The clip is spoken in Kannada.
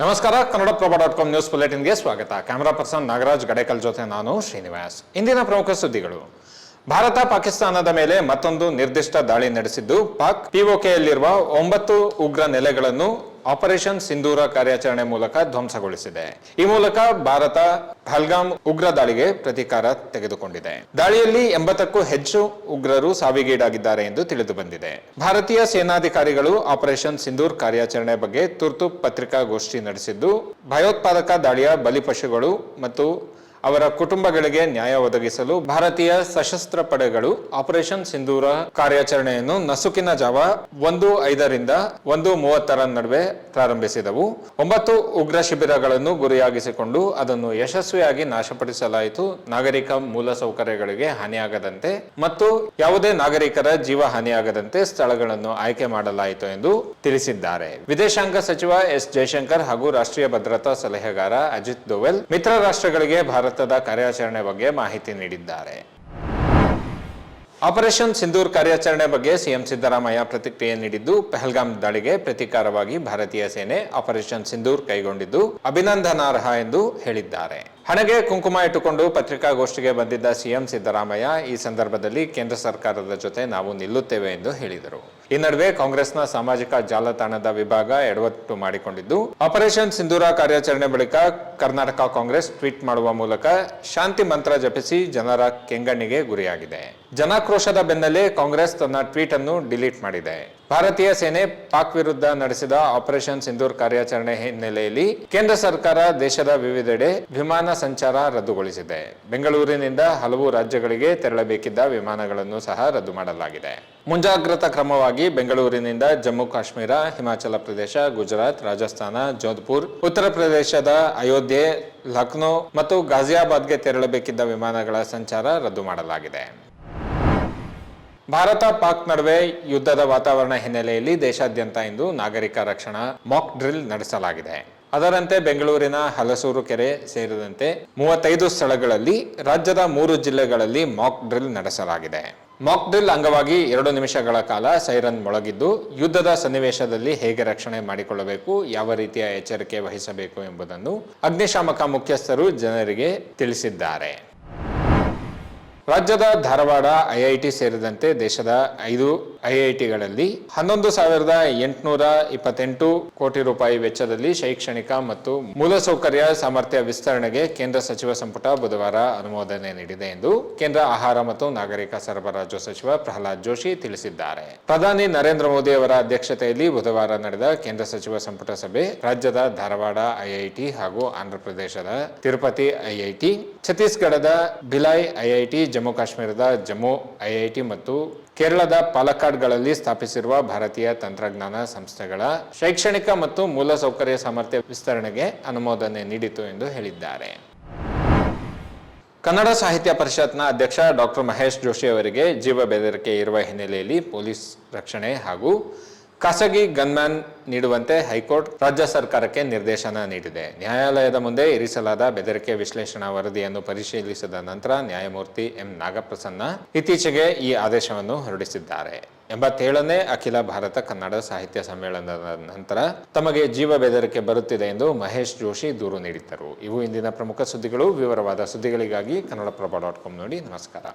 ನಮಸ್ಕಾರ Kannada Prabha dot com news ಬುಲೆಟಿನ್ಗೆ ಸ್ವಾಗತ. ಕ್ಯಾಮರಾ ಪರ್ಸನ್ ನಾಗರಾಜ್ ಗಡೇಕಲ್ ಜೊತೆ ನಾನು ಶ್ರೀನಿವಾಸ್. ಇಂದಿನ ಪ್ರಮುಖ ಸುದ್ದಿಗಳು. ಭಾರತ ಪಾಕಿಸ್ತಾನದ ಮೇಲೆ ಮತ್ತೊಂದು ನಿರ್ದಿಷ್ಟ ದಾಳಿ ನಡೆಸಿದ್ದು ಪಾಕ್. ಪಿಒಕೆಯಲ್ಲಿರುವ ಒಂಬತ್ತು ಉಗ್ರ ನೆಲೆಗಳನ್ನು ಆಪರೇಷನ್ ಸಿಂಧೂರ ಕಾರ್ಯಾಚರಣೆ ಮೂಲಕ ಧ್ವಂಸಗೊಳಿಸಿದೆ. ಈ ಮೂಲಕ ಭಾರತ ಪಹಲ್ಗಾಮ್ ಉಗ್ರ ದಾಳಿಗೆ ಪ್ರತೀಕಾರ ತೆಗೆದುಕೊಂಡಿದೆ. ದಾಳಿಯಲ್ಲಿ ಎಂಬತ್ತಕ್ಕೂ ಹೆಚ್ಚು ಉಗ್ರರು ಸಾವಿಗೀಡಾಗಿದ್ದಾರೆ ಎಂದು ತಿಳಿದು ಬಂದಿದೆ. ಭಾರತೀಯ ಸೇನಾಧಿಕಾರಿಗಳು ಆಪರೇಷನ್ ಸಿಂಧೂರ್ ಕಾರ್ಯಾಚರಣೆ ಬಗ್ಗೆ ತುರ್ತು ಪತ್ರಿಕಾಗೋಷ್ಠಿ ನಡೆಸಿದ್ದು, ಭಯೋತ್ಪಾದಕ ದಾಳಿಯ ಬಲಿಪಶುಗಳು ಮತ್ತು ಅವರ ಕುಟುಂಬಗಳಿಗೆ ನ್ಯಾಯ ಒದಗಿಸಲು ಭಾರತೀಯ ಸಶಸ್ತ್ರ ಪಡೆಗಳು ಆಪರೇಷನ್ ಸಿಂಧೂರ ಕಾರ್ಯಾಚರಣೆಯನ್ನು ನಸುಕಿನ ಜಾವ ಒಂದು ಐದರಿಂದ ಒಂದು ಮೂವತ್ತರ ನಡುವೆ ಪ್ರಾರಂಭಿಸಿದವು. ಒಂಬತ್ತು ಉಗ್ರ ಶಿಬಿರಗಳನ್ನು ಗುರಿಯಾಗಿಸಿಕೊಂಡು ಅದನ್ನು ಯಶಸ್ವಿಯಾಗಿ ನಾಶಪಡಿಸಲಾಯಿತು. ನಾಗರಿಕ ಮೂಲಸೌಕರ್ಯಗಳಿಗೆ ಹಾನಿಯಾಗದಂತೆ ಮತ್ತು ಯಾವುದೇ ನಾಗರಿಕರ ಜೀವ ಹಾನಿಯಾಗದಂತೆ ಸ್ಥಳಗಳನ್ನು ಆಯ್ಕೆ ಮಾಡಲಾಯಿತು ಎಂದು ತಿಳಿಸಿದ್ದಾರೆ. ವಿದೇಶಾಂಗ ಸಚಿವ ಎಸ್. ಜಯಶಂಕರ್ ಹಾಗೂ ರಾಷ್ಟ್ರೀಯ ಭದ್ರತಾ ಸಲಹೆಗಾರ ಅಜಿತ್ ದೋವೆಲ್, ಮಿತ್ರ ರಾಷ್ಟ್ರಗಳಿಗೆ ಭಾರತದ ಕಾರ್ಯಾಚರಣೆ ಬಗ್ಗೆ ಮಾಹಿತಿ ನೀಡಿದ್ದಾರೆ. ಆಪರೇಷನ್ ಸಿಂಧೂರ್ ಕಾರ್ಯಾಚರಣೆ ಬಗ್ಗೆ ಸಿಎಂ ಸಿದ್ದರಾಮಯ್ಯ ಪ್ರತಿಕ್ರಿಯೆ ನೀಡಿದ್ದು, ಪೆಹಲ್ಗಾಮ್ ದಾಳಿಗೆ ಪ್ರತೀಕಾರವಾಗಿ ಭಾರತೀಯ ಸೇನೆ ಆಪರೇಷನ್ ಸಿಂಧೂರ್ ಕೈಗೊಂಡಿದ್ದು, ಅಭಿನಂದನಾರ್ಹ ಎಂದು ಹೇಳಿದ್ದಾರೆ. ಹಣೆಗೆ ಕುಂಕುಮ ಇಟ್ಟುಕೊಂಡು ಪತ್ರಿಕಾಗೋಷ್ಠಿಗೆ ಬಂದಿದ್ದ ಸಿಎಂ ಸಿದ್ದರಾಮಯ್ಯ, ಈ ಸಂದರ್ಭದಲ್ಲಿ ಕೇಂದ್ರ ಸರ್ಕಾರದ ಜೊತೆ ನಾವು ನಿಲ್ಲುತ್ತೇವೆ ಎಂದು ಹೇಳಿದರು. ಈ ನಡುವೆ ಕಾಂಗ್ರೆಸ್ನ ಸಾಮಾಜಿಕ ಜಾಲತಾಣದ ವಿಭಾಗ ಎಡವಟ್ಟು ಮಾಡಿಕೊಂಡಿದ್ದು, ಆಪರೇಷನ್ ಸಿಂಧೂರ ಕಾರ್ಯಾಚರಣೆ ಬಳಿಕ ಕರ್ನಾಟಕ ಕಾಂಗ್ರೆಸ್ ಟ್ವೀಟ್ ಮಾಡುವ ಮೂಲಕ ಶಾಂತಿ ಮಂತ್ರ ಜಪಿಸಿ ಜನರ ಕೆಂಗಣ್ಣಿಗೆ ಗುರಿಯಾಗಿದೆ. ಜನಾಕ್ರೋಶದ ಬೆನ್ನಲ್ಲೇ ಕಾಂಗ್ರೆಸ್ ತನ್ನ ಟ್ವೀಟ್ ಅನ್ನು ಡಿಲೀಟ್ ಮಾಡಿದೆ. ಭಾರತೀಯ ಸೇನೆ ಪಾಕ್ ವಿರುದ್ಧ ನಡೆಸಿದ ಆಪರೇಷನ್ ಸಿಂಧೂರ್ ಕಾರ್ಯಾಚರಣೆ ಹಿನ್ನೆಲೆಯಲ್ಲಿ ಕೇಂದ್ರ ಸರ್ಕಾರ ದೇಶದ ವಿವಿಧೆಡೆ ವಿಮಾನ ಸಂಚಾರ ರದ್ದುಗೊಳಿಸಿದೆ. ಬೆಂಗಳೂರಿನಿಂದ ಹಲವು ರಾಜ್ಯಗಳಿಗೆ ತೆರಳಬೇಕಿದ್ದ ವಿಮಾನಗಳನ್ನು ಸಹ ರದ್ದು ಮಾಡಲಾಗಿದೆ. ಮುಂಜಾಗ್ರತಾ ಕ್ರಮವಾಗಿ ಬೆಂಗಳೂರಿನಿಂದ ಜಮ್ಮು ಕಾಶ್ಮೀರ, ಹಿಮಾಚಲ ಪ್ರದೇಶ, ಗುಜರಾತ್, ರಾಜಸ್ಥಾನ, ಜೋಧ್ಪುರ್, ಉತ್ತರ ಪ್ರದೇಶದ ಅಯೋಧ್ಯೆ, ಲಕ್ನೋ ಮತ್ತು ಗಾಜಿಯಾಬಾದ್ಗೆ ತೆರಳಬೇಕಿದ್ದ ವಿಮಾನಗಳ ಸಂಚಾರ ರದ್ದು ಮಾಡಲಾಗಿದೆ. ಭಾರತ ಪಾಕ್ ನಡುವೆ ಯುದ್ಧದ ವಾತಾವರಣ ಹಿನ್ನೆಲೆಯಲ್ಲಿ ದೇಶಾದ್ಯಂತ ಇಂದು ನಾಗರಿಕ ರಕ್ಷಣಾ ಮಾಕ್ ಡ್ರಿಲ್ ನಡೆಸಲಾಗಿದೆ. ಅದರಂತೆ ಬೆಂಗಳೂರಿನ ಹಲಸೂರು ಕೆರೆ ಸೇರಿದಂತೆ ಮೂವತ್ತೈದು ಸ್ಥಳಗಳಲ್ಲಿ ರಾಜ್ಯದ ಮೂರು ಜಿಲ್ಲೆಗಳಲ್ಲಿ ಮಾಕ್ ಡ್ರಿಲ್ ನಡೆಸಲಾಗಿದೆ. ಮಾಕ್ ಡ್ರಿಲ್ ಅಂಗವಾಗಿ ಎರಡು ನಿಮಿಷಗಳ ಕಾಲ ಸೈರನ್ ಮೊಳಗಿದ್ದು, ಯುದ್ಧದ ಸನ್ನಿವೇಶದಲ್ಲಿ ಹೇಗೆ ರಕ್ಷಣೆ ಮಾಡಿಕೊಳ್ಳಬೇಕು, ಯಾವ ರೀತಿಯ ಎಚ್ಚರಿಕೆ ವಹಿಸಬೇಕು ಎಂಬುದನ್ನು ಅಗ್ನಿಶಾಮಕ ಮುಖ್ಯಸ್ಥರು ಜನರಿಗೆ ತಿಳಿಸಿದ್ದಾರೆ. ರಾಜ್ಯದ ಧಾರವಾಡ, ಐಐಟಿ ಸೇರಿದಂತೆ ದೇಶದ ಐದು ಐಐಟಿಗಳಲ್ಲಿ ಹನ್ನೊಂದು ಸಾವಿರದ ಎಂಟುನೂರ ಇಪ್ಪತ್ತೆಂಟು ಕೋಟಿ ರೂಪಾಯಿ ವೆಚ್ಚದಲ್ಲಿ ಶೈಕ್ಷಣಿಕ ಮತ್ತು ಮೂಲಸೌಕರ್ಯ ಸಾಮರ್ಥ್ಯ ವಿಸ್ತರಣೆಗೆ ಕೇಂದ್ರ ಸಚಿವ ಸಂಪುಟ ಬುಧವಾರ ಅನುಮೋದನೆ ನೀಡಿದೆ ಎಂದು ಕೇಂದ್ರ ಆಹಾರ ಮತ್ತು ನಾಗರಿಕ ಸರಬರಾಜು ಸಚಿವ ಪ್ರಹ್ಲಾದ್ ಜೋಶಿ ತಿಳಿಸಿದ್ದಾರೆ. ಪ್ರಧಾನಿ ನರೇಂದ್ರ ಮೋದಿ ಅವರ ಅಧ್ಯಕ್ಷತೆಯಲ್ಲಿ ಬುಧವಾರ ನಡೆದ ಕೇಂದ್ರ ಸಚಿವ ಸಂಪುಟ ಸಭೆ ರಾಜ್ಯದ ಧಾರವಾಡ, ಐಐಟಿ ಹಾಗೂ ಆಂಧ್ರಪ್ರದೇಶದ ತಿರುಪತಿ ಐಐಟಿ, ಛತ್ತೀಸ್ಗಢದ ಭಿಲಾಯ್ ಐಐಟಿ ಜಮ್ಮು ಕಾಶ್ಮೀರದ ಜಮ್ಮು ಐಐಟಿ ಮತ್ತು ಕೇರಳದ ಪಾಲಕ್ಕಾಡ್ಗಳಲ್ಲಿ ಸ್ಥಾಪಿಸಿರುವ ಭಾರತೀಯ ತಂತ್ರಜ್ಞಾನ ಸಂಸ್ಥೆಗಳ ಶೈಕ್ಷಣಿಕ ಮತ್ತು ಮೂಲಸೌಕರ್ಯ ಸಾಮರ್ಥ್ಯ ವಿಸ್ತರಣೆಗೆ ಅನುಮೋದನೆ ನೀಡಿತು ಎಂದು ಹೇಳಿದ್ದಾರೆ. ಕನ್ನಡ ಸಾಹಿತ್ಯ ಪರಿಷತ್ನ ಅಧ್ಯಕ್ಷ ಡಾಕ್ಟರ್ ಮಹೇಶ್ ಜೋಶಿ ಅವರಿಗೆ ಜೀವ ಬೆದರಿಕೆ ಇರುವ ಹಿನ್ನೆಲೆಯಲ್ಲಿ ಪೊಲೀಸ್ ರಕ್ಷಣೆ ಹಾಗೂ ಖಾಸಗಿ ಗನ್ಮ್ಯಾನ್ ನೀಡುವಂತೆ ಹೈಕೋರ್ಟ್ ರಾಜ್ಯ ಸರ್ಕಾರಕ್ಕೆ ನಿರ್ದೇಶನ ನೀಡಿದೆ. ನ್ಯಾಯಾಲಯದ ಮುಂದೆ ಇರಿಸಲಾದ ಬೆದರಿಕೆ ವಿಶ್ಲೇಷಣಾ ವರದಿಯನ್ನು ಪರಿಶೀಲಿಸಿದ ನಂತರ ನ್ಯಾಯಮೂರ್ತಿ ಎಂ. ನಾಗಪ್ರಸನ್ನ ಇತ್ತೀಚೆಗೆ ಈ ಆದೇಶವನ್ನು ಹೊರಡಿಸಿದ್ದಾರೆ. ಎಂಬತ್ತೇಳನೇ ಅಖಿಲ ಭಾರತ ಕನ್ನಡ ಸಾಹಿತ್ಯ ಸಮ್ಮೇಳನದ ನಂತರ ತಮಗೆ ಜೀವ ಬೆದರಿಕೆ ಬರುತ್ತಿದೆ ಎಂದು ಮಹೇಶ್ ಜೋಶಿ ದೂರು ನೀಡಿದ್ದರು. ಇವು ಇಂದಿನ ಪ್ರಮುಖ ಸುದ್ದಿಗಳು. ವಿವರವಾದ ಸುದ್ದಿಗಳಿಗಾಗಿ ಕನ್ನಡಪ್ರಭ ಡಾಟ್ ಕಾಮ್ ನೋಡಿ ನಮಸ್ಕಾರ.